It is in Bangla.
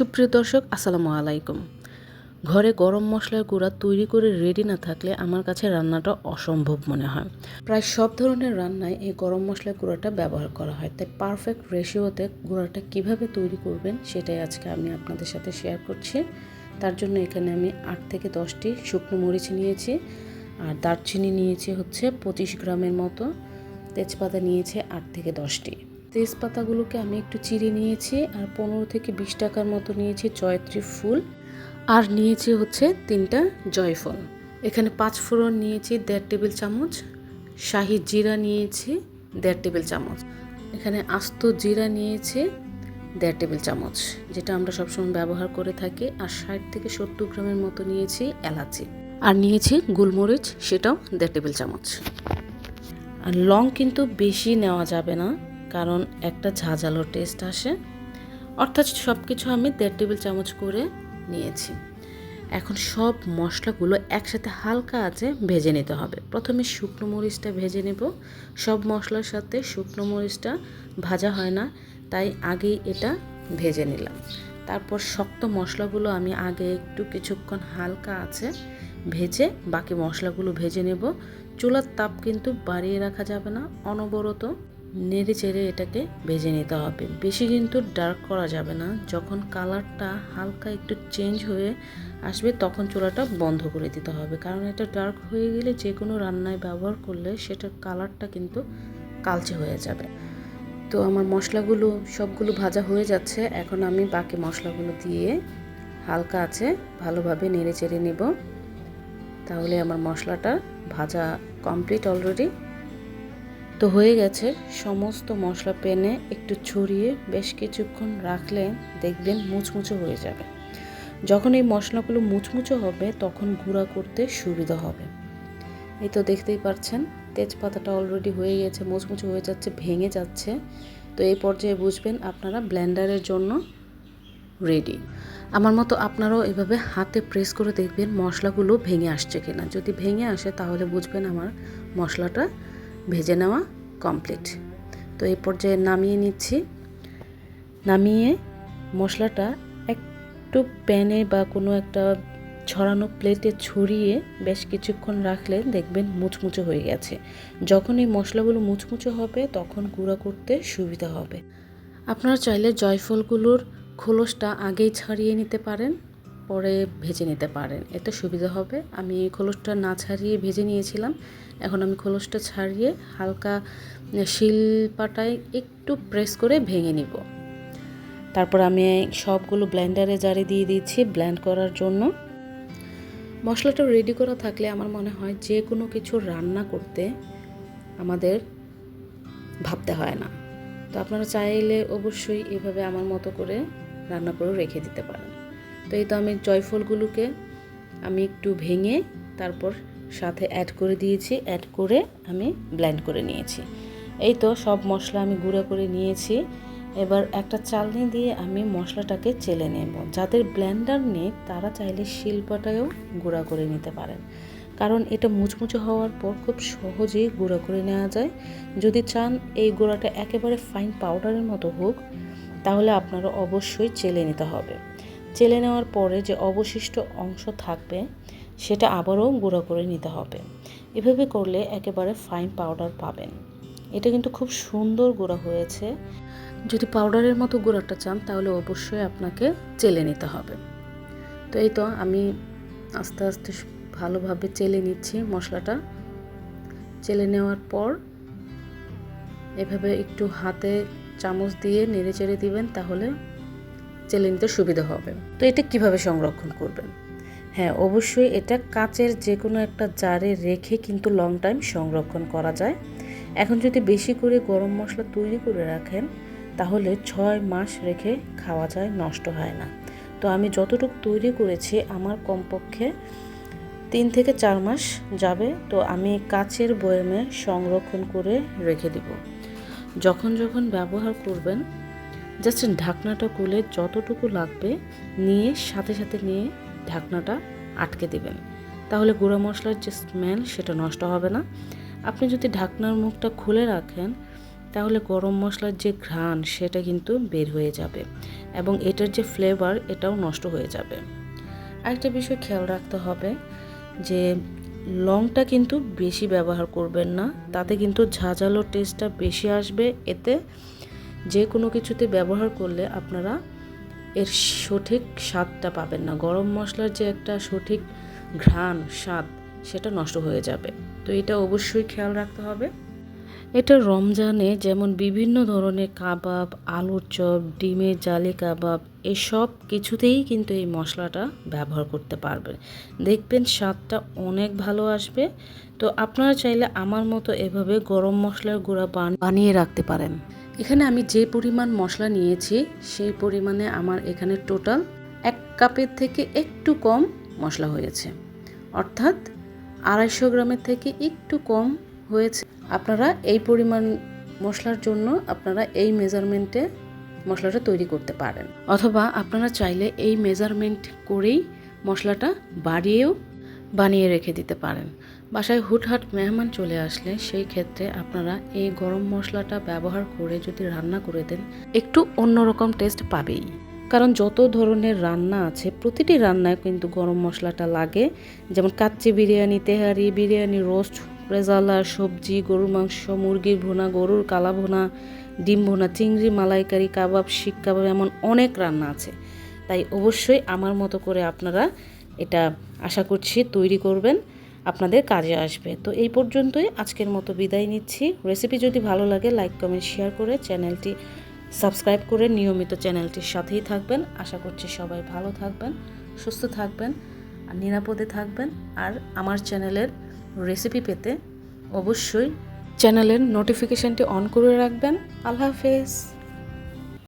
সুপ্রিয় দর্শক, আসসালামু আলাইকুম। ঘরে গরম মশলার গুঁড়া তৈরি করে রেডি না থাকলে আমার কাছে রান্নাটা অসম্ভব মনে হয়। প্রায় সব ধরনের রান্নায় এই গরম মশলার গুঁড়াটা ব্যবহার করা হয়। তাই পারফেক্ট রেশিওতে গুঁড়াটা কীভাবে তৈরি করবেন সেটাই আজকে আমি আপনাদের সাথে শেয়ার করছি। তার জন্য এখানে আমি আট থেকে দশটি শুকনো মরিচ নিয়েছি আর দারচিনি নিয়েছি হচ্ছে পঁচিশ গ্রামের মতো। তেজপাতা নিয়েছে আট থেকে দশটি। তেজপাতাগুলোকে আমি একটু চিড়ে নিয়েছি আর পনেরো থেকে বিশ টাকার মতো নিয়েছি জয়ত্রী ফুল। আর নিয়েছি হচ্ছে তিনটা জয়ফল। এখানে পাঁচ ফোড়ন নিয়েছি দেড় টেবিল চামচ, শাহি জিরা নিয়েছি দেড় টেবিল চামচ। এখানে আস্ত জিরা নিয়েছি দেড় টেবিল চামচ, যেটা আমরা সবসময় ব্যবহার করে থাকি। আর ষাট থেকে সত্তর গ্রামের মতো নিয়েছি এলাচি। আর নিয়েছি গোলমরিচ, সেটাও দেড় টেবিল চামচ। আর লং কিন্তু বেশি নেওয়া যাবে না। কারণ একটা ঝাঁঝালো টেস্ট আসে। অর্থাৎ সব কিছু আমি দেড় টেবিল চামচ করে নিয়েছি। এখন সব মশলাগুলো একসাথে হালকা আছে ভেজে নিতে হবে। প্রথমে শুকনো মরিচটা ভেজে নেব। সব মশলার সাথে শুকনো মরিচটা ভাজা হয় না, তাই আগেই এটা ভেজে নিলাম। তারপর শক্ত মশলাগুলো আমি আগে একটু কিছুক্ষণ হালকা আছে ভেজে বাকি মশলাগুলো ভেজে নেব। চুলার তাপ কিন্তু বাড়িয়ে রাখা যাবে না, অনবরত নেড়ে চেড়ে এটাকে ভেজে নিতে হবে। বেশি কিন্তু ডার্ক করা যাবে না। যখন কালারটা হালকা একটু চেঞ্জ হয়ে আসবে, তখন চুলাটা বন্ধ করে দিতে হবে। কারণ এটা ডার্ক হয়ে গেলে যে কোনো রান্নায় ব্যবহার করলে সেটার কালারটা কিন্তু কালচে হয়ে যাবে। তো আমার মশলাগুলো, সবগুলো ভাজা হয়ে যাচ্ছে। এখন আমি বাকি মশলাগুলো দিয়ে হালকা আছে, ভালোভাবে নেড়ে চেড়ে নেব। তাহলে আমার মশলাটা ভাজা কমপ্লিট অলরেডি তো হয়ে গেছে। সমস্ত মশলা পেনে একটু ছড়িয়ে বেশ কিছুক্ষণ রাখলে দেখবেন মুচমুচো হয়ে যাবে। যখন এই মশলাগুলো মুচমুচো হবে, তখন গুঁড়া করতে সুবিধা হবে। এই তো দেখতেই পাচ্ছেন, তেজপাতাটা অলরেডি হয়ে গেছে, মুচমুচো হয়ে যাচ্ছে, ভেঙে যাচ্ছে। তো এই পর্যায়ে বুঝবেন আপনারা ব্লেন্ডারের জন্য রেডি আমার মতো আপনারাও এভাবে হাতে প্রেস করে দেখবেন মশলাগুলো ভেঙে আসছে কিনা। যদি ভেঙে আসে, তাহলে বুঝবেন আমার মশলাটা ভেজে নেওয়া কমপ্লিট তো এই পর্যায়ে নামিয়ে নিচ্ছি। নামিয়ে মশলাটা একটু প্যানে বা কোনো একটা ছড়ানো প্লেটে ছড়িয়ে বেশ কিছুক্ষণ রাখলে দেখবেন মুচমুচো হয়ে গেছে। যখন এই মশলাগুলো মুচমুচো হবে তখন গুঁড়া করতে সুবিধা হবে। আপনারা চাইলে জয়ফলগুলোর খোলসটা আগেই ছাড়িয়ে নিতে পারেন। পরে ভেজে নিতে পারেন। এতে সুবিধা হবে। আমি খোলসটা না ছাড়িয়ে ভেজে নিয়েছিলাম। এখন আমি খোলসটা ছাড়িয়ে হালকা শিল পাটায় একটু প্রেস করে ভেঙে নিব। তারপর আমি সবগুলো ব্লেন্ডারে জারি দিয়ে দিচ্ছি ব্লেন্ড করার জন্য। মশলাটা রেডি করা থাকলে আমার মনে হয় যে কোনো কিছু রান্না করতে আমাদের ভাবতে হয় না। তো আপনারা চাইলে অবশ্যই এভাবে আমার মতো করে রান্না করে রেখে দিতে পারেন। তো এই তো আমি জয়ফলগুলোকে আমি একটু ভেঙে তারপর সাথে অ্যাড করে দিয়েছি। অ্যাড করে আমি ব্লেন্ড করে নিয়েছি। এই তো সব মশলা আমি গুঁড়ো করে নিয়েছি। এবার একটা চালনি দিয়ে আমি মশলাটাকে চেলে নেব। যাদের ব্লেন্ডার নেই, তারা চাইলে শিল্পটাও গুঁড়া করে নিতে পারেন। কারণ এটা মুচমুচে হওয়ার পর খুব সহজেই গুঁড়া করে নেওয়া যায়। যদি চান এই গুঁড়াটা একেবারে ফাইন পাউডারের মতো হোক, তাহলে আপনারা অবশ্যই চেলে নিতে হবে। চেলে নেওয়ার পরে যে অবশিষ্ট অংশ থাকবে, সেটা আবারও গুঁড়ো করে নিতে হবে। এভাবে করলে একেবারে ফাইন পাউডার পাবেন। এটা কিন্তু খুব সুন্দর গুঁড়া হয়েছে। যদি পাউডারের মতো গুঁড়াটা চান, তাহলে অবশ্যই আপনাকে চেলে নিতে হবে। তো এই তো আমি আস্তে আস্তে ভালোভাবে চেলে নিচ্ছি মশলাটা। চেলে নেওয়ার পর এভাবে একটু হাতে চামচ দিয়ে নেড়ে চেড়ে দিবেন, তাহলে চেলে নিতে সুবিধা হবে। তো এটা কীভাবে সংরক্ষণ করবেন? হ্যাঁ অবশ্যই এটা কাচের যে কোনো একটা জারে রেখে কিন্তু লং টাইম সংরক্ষণ করা যায়। এখন যদি বেশি করে গরম মশলা তৈরি করে রাখেন, তাহলে ছয় মাস রেখে খাওয়া যায়, নষ্ট হয় না। তো আমি যতটুকু তৈরি করেছি, আমার কমপক্ষে তিন থেকে চার মাস যাবে। তো আমি কাচের বয়ামে সংরক্ষণ করে রেখে দিব। যখন যখন ব্যবহার করবেন জাস্ট ঢাকনাটা খুলে যতটুকু লাগবে নিয়ে সাথে সাথে নিয়ে ঢাকনাটা আটকে দেবেন। তাহলে গুঁড়ো মশলার যে স্মেল সেটা নষ্ট হবে না। আপনি যদি ঢাকনার মুখটা খুলে রাখেন, তাহলে গরম মশলার যে ঘ্রাণ সেটা কিন্তু বের হয়ে যাবে এবং এটার যে ফ্লেভার এটাও নষ্ট হয়ে যাবে। আরেকটা বিষয় খেয়াল রাখতে হবে যে লংটা কিন্তু বেশি ব্যবহার করবেন না, তাতে কিন্তু ঝাঁঝালো টেস্টটা বেশি আসবে, এতে যে কোনো কিছুতে ব্যবহার করলে আপনারা এর সঠিক স্বাদটা পাবেন না। গরম মশলার যে একটা সঠিক ঘ্রাণ, স্বাদ, সেটা নষ্ট হয়ে যাবে। তো এটা অবশ্যই খেয়াল রাখতে হবে। এটা রমজানে যেমন বিভিন্ন ধরনের কাবাব, আলুর চপ, ডিমের জালি কাবাব, এসব কিছুতেই কিন্তু এই মশলাটা ব্যবহার করতে পারবেন। দেখবেন স্বাদটা অনেক ভালো আসবে। তো আপনারা চাইলে আমার মতো এভাবে গরম মশলার গুঁড়া বানিয়ে রাখতে পারেন। এখানে আমি যে পরিমাণ মশলা নিয়েছি, সেই পরিমাণে আমার এখানে টোটাল এক কাপের থেকে একটু কম মশলা হয়েছে। অর্থাৎ আড়াইশো গ্রামের থেকে একটু কম হয়েছে। আপনারা এই পরিমাণ মশলার জন্য আপনারা এই মেজারমেন্টে মশলাটা তৈরি করতে পারেন। অথবা আপনারা চাইলে এই মেজারমেন্ট করেই মশলাটা বাড়িয়েও বানিয়ে রেখে দিতে পারেন। বাসায় হুটহাট মেহমান চলে আসলে সেই ক্ষেত্রে আপনারা এই গরম মশলাটা ব্যবহার করে যদি রান্না করে দেন, একটু অন্যরকম টেস্ট পাবেই। কারণ যত ধরনের রান্না আছে, প্রতিটি রান্নায় কিন্তু গরম মশলাটা লাগে। যেমন কাচ্চি বিরিয়ানি, তেহারি বিরিয়ানি রোস্ট রেজালা, সবজি, গরুর মাংস, মুরগির ভুনা, গরুর কালা ভুনা, ডিম ভুনা, চিংড়ি, মালাইকারি, কাবাব, শিক কাবাব এমন অনেক রান্না আছে। তাই অবশ্যই আমার মতো করে আপনারা এটা আশা করছি তৈরি করবেন। আপনাদের কাজে আসবে। তো এই পর্যন্তই আজকের মতো বিদায় নিচ্ছি। রেসিপি যদি ভালো লাগে লাইক কমেন্ট শেয়ার করে চ্যানেলটি সাবস্ক্রাইব করে নিয়মিত চ্যানেলটির সাথেই থাকবেন। আশা করছি সবাই ভালো থাকবেন, সুস্থ থাকবেন আর নিরাপদে থাকবেন। আর আমার চ্যানেলের রেসিপি পেতে অবশ্যই চ্যানেলের নোটিফিকেশানটি অন করে রাখবেন। আল্লাহ হাফেজ।